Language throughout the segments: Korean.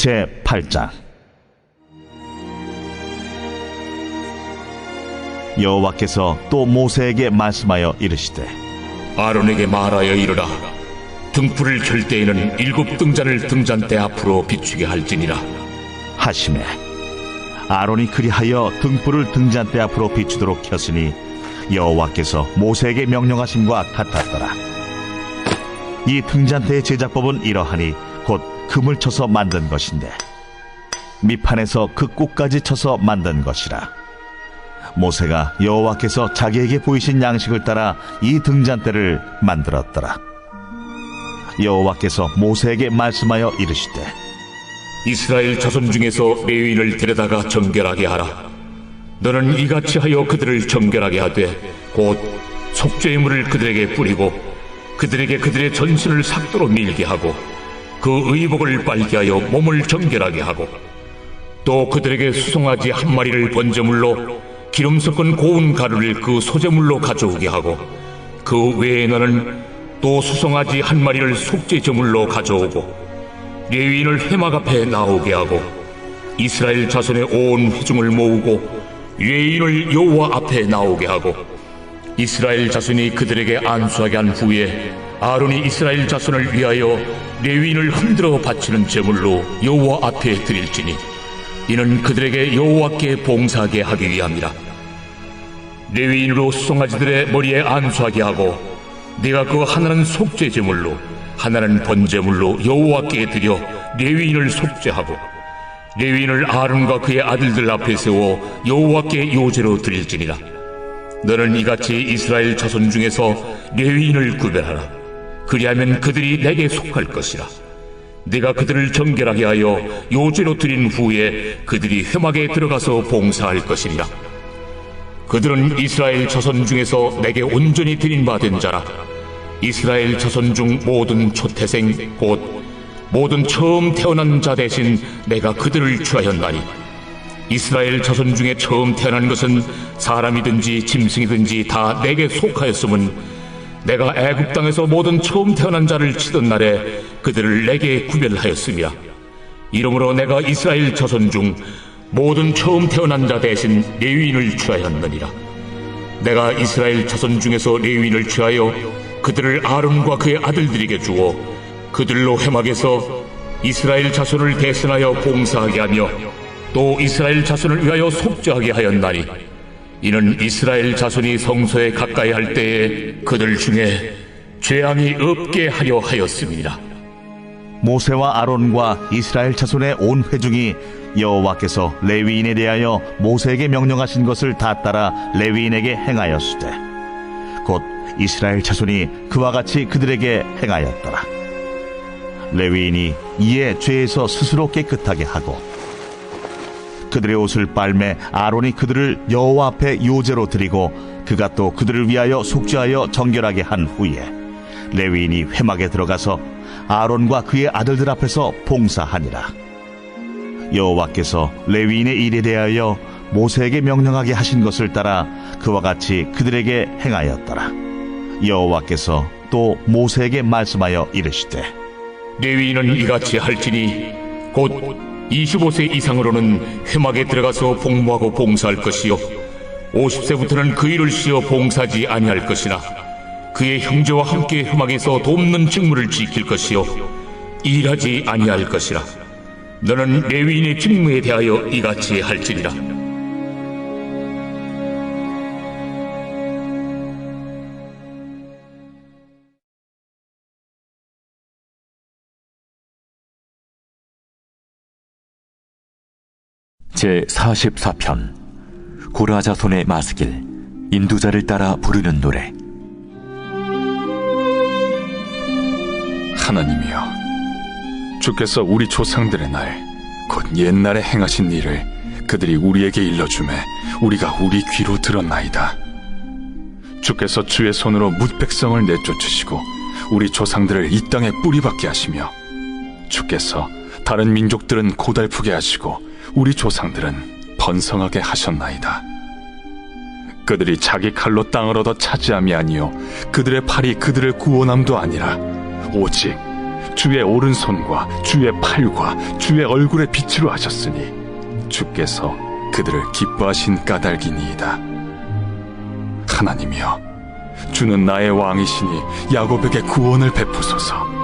제 8장. 여호와께서 또 모세에게 말씀하여 이르시되 아론에게 말하여 이르라. 등불을 켤 때에는 일곱 등잔을 등잔대 앞으로 비추게 할지니라. 하심에 아론이 그리하여 등불을 등잔대 앞으로 비추도록 켰으니 여호와께서 모세에게 명령하심과 같았더라. 이 등잔대의 제작법은 이러하니 곧 금을 쳐서 만든 것인데 밑판에서 그 꼭까지 쳐서 만든 것이라. 모세가 여호와께서 자기에게 보이신 양식을 따라 이 등잔대를 만들었더라. 여호와께서 모세에게 말씀하여 이르시되 이스라엘 자손 중에서 레위인을 데려다가 정결하게 하라. 너는 이같이 하여 그들을 정결하게 하되 곧 속죄의 물을 그들에게 뿌리고 그들에게 그들의 전신을 삭도로 밀게 하고 그 의복을 빨게 하여 몸을 정결하게 하고 또 그들에게 수송아지 한 마리를 번제물로 기름 섞은 고운 가루를 그 소제물로 가져오게 하고 그 외에 너는 또 수송아지 한 마리를 속죄 제물로 가져오고 레위인을 회막 앞에 나오게 하고 이스라엘 자손의 온 회중을 모으고 레위인을 여호와 앞에 나오게 하고 이스라엘 자손이 그들에게 안수하게 한 후에 아론이 이스라엘 자손을 위하여 레위인을 흔들어 바치는 제물로 여호와 앞에 드릴지니 이는 그들에게 여호와께 봉사하게 하기 위함이라. 레위인으로 수송아지들의 머리에 안수하게 하고 네가 그 하나는 속죄 제물로 하나는 번제물로 여호와께 드려 레위인을 속죄하고 레위인을 아론과 그의 아들들 앞에 세워 여호와께 요제로 드릴지니라. 너는 이같이 이스라엘 자손 중에서 레위인을 구별하라 그리하면 그들이 내게 속할 것이라. 네가 그들을 정결하게 하여 요제로 드린 후에 그들이 회막에 들어가서 봉사할 것이니라. 그들은 이스라엘 자손 중에서 내게 온전히 드린 바된 자라. 이스라엘 자손 중 모든 초태생 곧 모든 처음 태어난 자 대신 내가 그들을 취하였나니. 이스라엘 자손 중에 처음 태어난 것은 사람이든지 짐승이든지 다 내게 속하였음은 내가 애굽 땅에서 모든 처음 태어난 자를 치던 날에 그들을 내게 구별하였음이야 이러므로 내가 이스라엘 자손 중 모든 처음 태어난 자 대신 레위인을 취하였느니라. 내가 이스라엘 자손 중에서 레위인을 취하여 그들을 아론과 그의 아들들에게 주어 그들로 회막에서 이스라엘 자손을 대신하여 봉사하게 하며 또 이스라엘 자손을 위하여 속죄하게 하였나니 이는 이스라엘 자손이 성소에 가까이 할 때에 그들 중에 죄함이 없게 하려 하였습니다. 모세와 아론과 이스라엘 자손의 온 회중이 여호와께서 레위인에 대하여 모세에게 명령하신 것을 다 따라 레위인에게 행하였으되 곧 이스라엘 자손이 그와 같이 그들에게 행하였더라 레위인이 이에 죄에서 스스로 깨끗하게 하고 그들의 옷을 빨매 아론이 그들을 여호와 앞에 요제로 드리고 그가 또 그들을 위하여 속죄하여 정결하게 한 후에 레위인이 회막에 들어가서 아론과 그의 아들들 앞에서 봉사하니라. 여호와께서 레위인의 일에 대하여 모세에게 명령하게 하신 것을 따라 그와 같이 그들에게 행하였더라. 여호와께서 또 모세에게 말씀하여 이르시되 레위인은 이같이 할지니 곧 25세 이상으로는 회막에 들어가서 복무하고 봉사할 것이요 50세부터는 그 일을 쉬어 봉사하지 아니할 것이나 그의 형제와 함께 회막에서 돕는 직무를 지킬 것이요 일하지 아니할 것이라. 너는 레위인의 직무에 대하여 이같이 할지니라 제 44편 고라자손의 마스길 인두자를 따라 부르는 노래. 하나님이여 주께서 우리 조상들의 날 곧 옛날에 행하신 일을 그들이 우리에게 일러주매 우리가 우리 귀로 들었나이다. 주께서 주의 손으로 뭇백성을 내쫓으시고 우리 조상들을 이 땅에 뿌리박게 하시며 주께서 다른 민족들은 고달프게 하시고 우리 조상들은 번성하게 하셨나이다 그들이 자기 칼로 땅을 얻어 차지함이 아니요 그들의 팔이 그들을 구원함도 아니라 오직 주의 오른손과 주의 팔과 주의 얼굴의 빛으로 하셨으니 주께서 그들을 기뻐하신 까닭이니이다. 하나님이여, 주는 나의 왕이시니 야곱에게 구원을 베푸소서.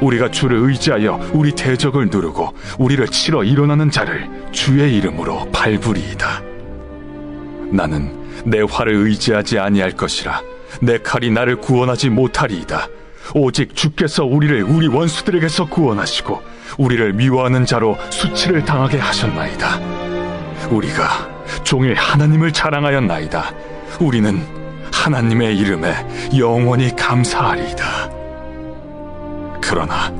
우리가 주를 의지하여 우리 대적을 누르고 우리를 치러 일어나는 자를 주의 이름으로 밟으리이다. 나는 내 활을 의지하지 아니할 것이라 내 칼이 나를 구원하지 못하리이다. 오직 주께서 우리를 우리 원수들에게서 구원하시고 우리를 미워하는 자로 수치를 당하게 하셨나이다. 우리가 종일 하나님을 자랑하였나이다. 우리는 하나님의 이름에 영원히 감사하리이다. 그러나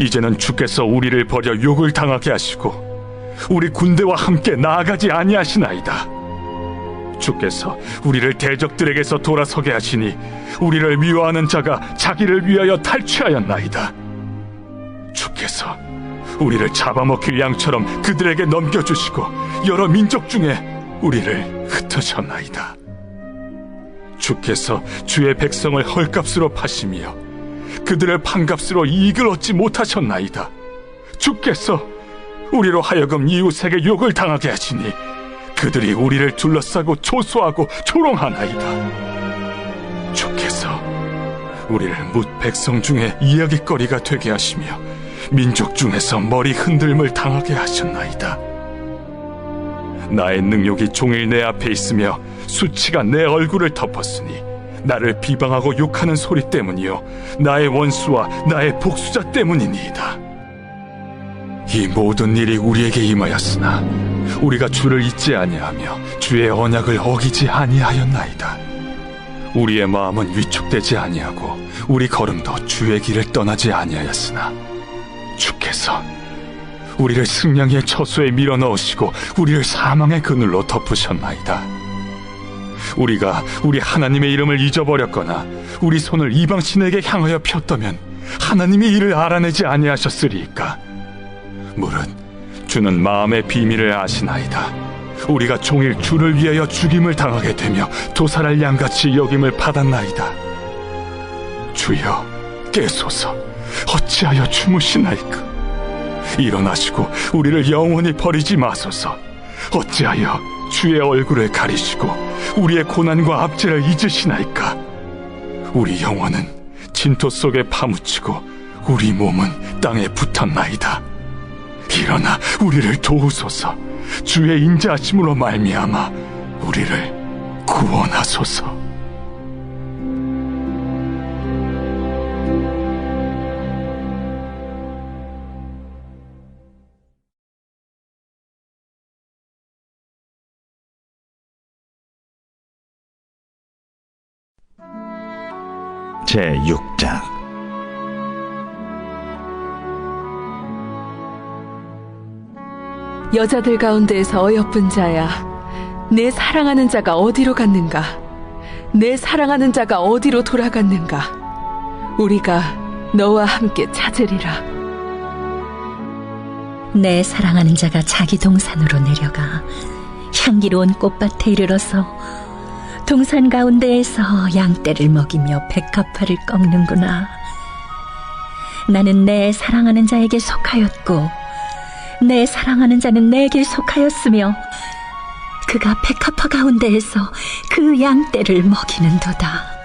이제는 주께서 우리를 버려 욕을 당하게 하시고 우리 군대와 함께 나아가지 아니하시나이다. 주께서 우리를 대적들에게서 돌아서게 하시니 우리를 미워하는 자가 자기를 위하여 탈취하였나이다. 주께서 우리를 잡아먹힐 양처럼 그들에게 넘겨주시고 여러 민족 중에 우리를 흩으셨나이다. 주께서 주의 백성을 헐값으로 파시며 그들을 판값으로 이익을 얻지 못하셨나이다. 주께서 우리로 하여금 이웃에게 욕을 당하게 하시니 그들이 우리를 둘러싸고 초소하고 조롱하나이다. 주께서 우리를 뭇 백성 중에 이야기거리가 되게 하시며 민족 중에서 머리 흔들림을 당하게 하셨나이다. 나의 능욕이 종일 내 앞에 있으며 수치가 내 얼굴을 덮었으니 나를 비방하고 욕하는 소리 때문이요 나의 원수와 나의 복수자 때문이니이다. 이 모든 일이 우리에게 임하였으나 우리가 주를 잊지 아니하며 주의 언약을 어기지 아니하였나이다. 우리의 마음은 위축되지 아니하고 우리 걸음도 주의 길을 떠나지 아니하였으나 주께서 우리를 승량의 처소에 밀어 넣으시고 우리를 사망의 그늘로 덮으셨나이다. 우리가 우리 하나님의 이름을 잊어버렸거나 우리 손을 이방 신에게 향하여 폈다면 하나님이 이를 알아내지 아니하셨으리이까. 무릇 주는 마음의 비밀을 아시나이다. 우리가 종일 주를 위하여 죽임을 당하게 되며 도살할 양같이 여김을 받았나이다. 주여 깨소서 어찌하여 주무시나이까? 일어나시고 우리를 영원히 버리지 마소서. 어찌하여 주의 얼굴을 가리시고 우리의 고난과 압제를 잊으시나이까? 우리 영혼은 진토 속에 파묻히고 우리 몸은 땅에 붙었나이다. 일어나 우리를 도우소서. 주의 인자하심으로 말미암아 우리를 구원하소서. 제 6장 여자들 가운데에서 어여쁜 자야, 내 사랑하는 자가 어디로 갔는가? 내 사랑하는 자가 어디로 돌아갔는가? 우리가 너와 함께 찾으리라. 내 사랑하는 자가 자기 동산으로 내려가 향기로운 꽃밭에 이르러서 동산 가운데에서 양떼를 먹이며 백합화를 꺾는구나. 나는 내 사랑하는 자에게 속하였고 내 사랑하는 자는 내게 속하였으며 그가 백합화 가운데에서 그 양떼를 먹이는도다.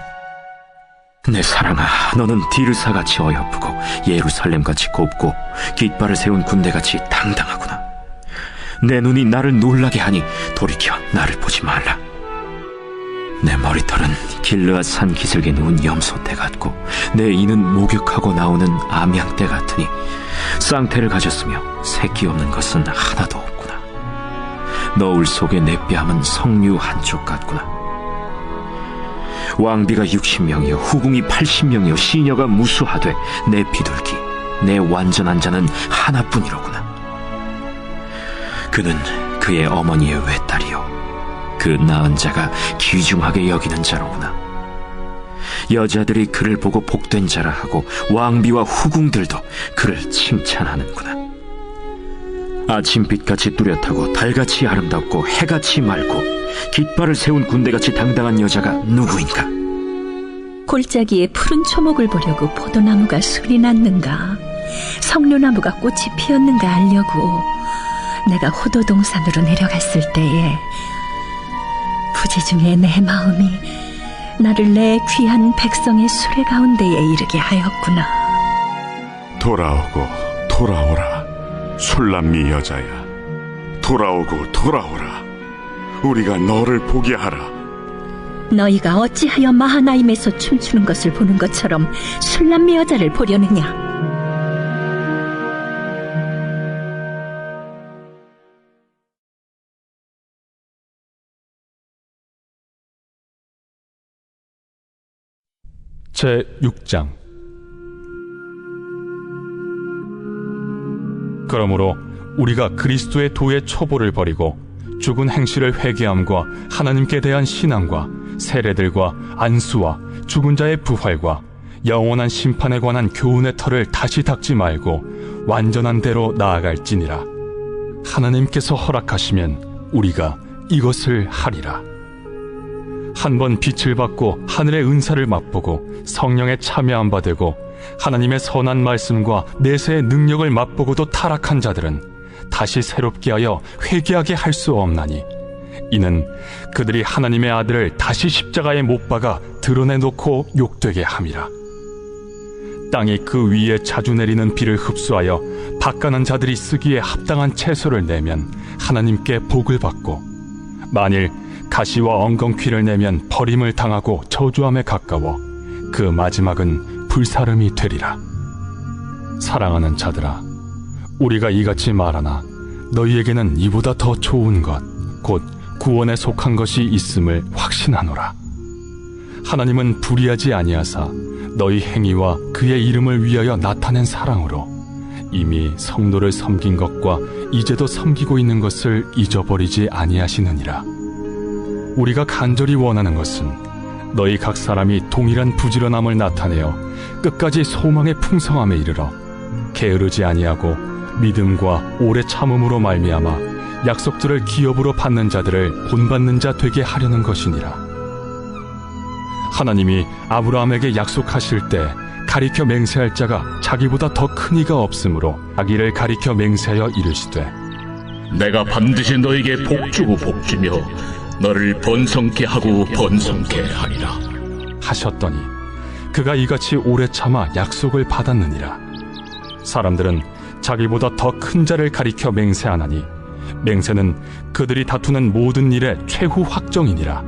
내 사랑아, 너는 디르사같이 어여쁘고 예루살렘같이 곱고 깃발을 세운 군대같이 당당하구나. 내 눈이 나를 놀라게 하니 돌이켜 나를 보지 말라. 내 머리털은 길르앗 산 기슭에 누운 염소떼 같고 내 이는 목욕하고 나오는 암양떼 같으니 쌍태를 가졌으며 새끼 없는 것은 하나도 없구나. 너울 속에 내 뺨은 석류 한쪽 같구나. 왕비가 60명이요 후궁이 80명이요 시녀가 무수하되 내 비둘기 내 완전한 자는 하나뿐이로구나 그는 그의 어머니의 외딸이요 그 낳은 자가 귀중하게 여기는 자로구나. 여자들이 그를 보고 복된 자라 하고 왕비와 후궁들도 그를 칭찬하는구나. 아침빛같이 뚜렷하고 달같이 아름답고 해같이 맑고 깃발을 세운 군대같이 당당한 여자가 누구인가? 골짜기에 푸른 초목을 보려고 포도나무가 술이 났는가? 성류나무가 꽃이 피었는가 알려고 내가 호도동산으로 내려갔을 때에 부재 중에 내 마음이 나를 내 귀한 백성의 수레 가운데에 이르게 하였구나. 돌아오고 돌아오라 술람미 여자야. 돌아오고 돌아오라. 우리가 너를 보게 하라. 너희가 어찌하여 마하나임에서 춤추는 것을 보는 것처럼 술람미 여자를 보려느냐 제 6장. 그러므로 우리가 그리스도의 도의 초보를 버리고 죽은 행실을 회개함과 하나님께 대한 신앙과 세례들과 안수와 죽은 자의 부활과 영원한 심판에 관한 교훈의 털을 다시 닦지 말고 완전한 대로 나아갈지니라. 하나님께서 허락하시면 우리가 이것을 하리라 한 번 빛을 받고 하늘의 은사를 맛보고 성령에 참여한 바 되고 하나님의 선한 말씀과 내세의 능력을 맛보고도 타락한 자들은 다시 새롭게 하여 회개하게 할 수 없나니 이는 그들이 하나님의 아들을 다시 십자가에 못 박아 드러내 놓고 욕되게 함이라. 땅이 그 위에 자주 내리는 비를 흡수하여 바가는 자들이 쓰기에 합당한 채소를 내면 하나님께 복을 받고 만일 가시와 엉겅퀴를 내면 버림을 당하고 저주함에 가까워 그 마지막은 불사름이 되리라. 사랑하는 자들아, 우리가 이같이 말하나 너희에게는 이보다 더 좋은 것, 곧 구원에 속한 것이 있음을 확신하노라. 하나님은 불의하지 아니하사 너희 행위와 그의 이름을 위하여 나타낸 사랑으로 이미 성도를 섬긴 것과 이제도 섬기고 있는 것을 잊어버리지 아니하시느니라. 우리가 간절히 원하는 것은 너희 각 사람이 동일한 부지런함을 나타내어 끝까지 소망의 풍성함에 이르러 게으르지 아니하고 믿음과 오래 참음으로 말미암아 약속들을 기업으로 받는 자들을 본받는 자 되게 하려는 것이니라. 하나님이 아브라함에게 약속하실 때 가리켜 맹세할 자가 자기보다 더 큰 이가 없으므로 자기를 가리켜 맹세하여 이르시되 내가 반드시 너에게 복주고 복주며 너를 번성케 하고 번성케 하리라. 하셨더니 그가 이같이 오래 참아 약속을 받았느니라 사람들은 자기보다 더 큰 자를 가리켜 맹세하나니 맹세는 그들이 다투는 모든 일의 최후 확정이니라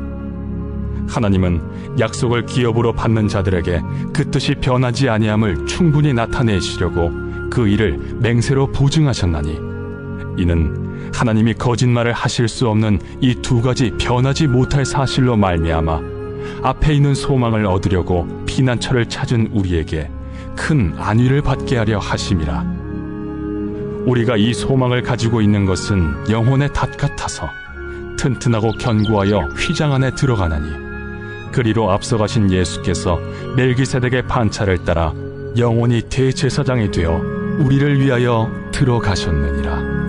하나님은 약속을 기업으로 받는 자들에게 그 뜻이 변하지 아니함을 충분히 나타내시려고 그 일을 맹세로 보증하셨나니 이는 하나님이 거짓말을 하실 수 없는 이 두 가지 변하지 못할 사실로 말미암아 앞에 있는 소망을 얻으려고 피난처를 찾은 우리에게 큰 안위를 받게 하려 하심이라. 우리가 이 소망을 가지고 있는 것은 영혼의 닷 같아서 튼튼하고 견고하여 휘장 안에 들어가나니 그리로 앞서가신 예수께서 멜기세덱의 판차를 따라 영원히 대제사장이 되어 우리를 위하여 들어가셨느니라.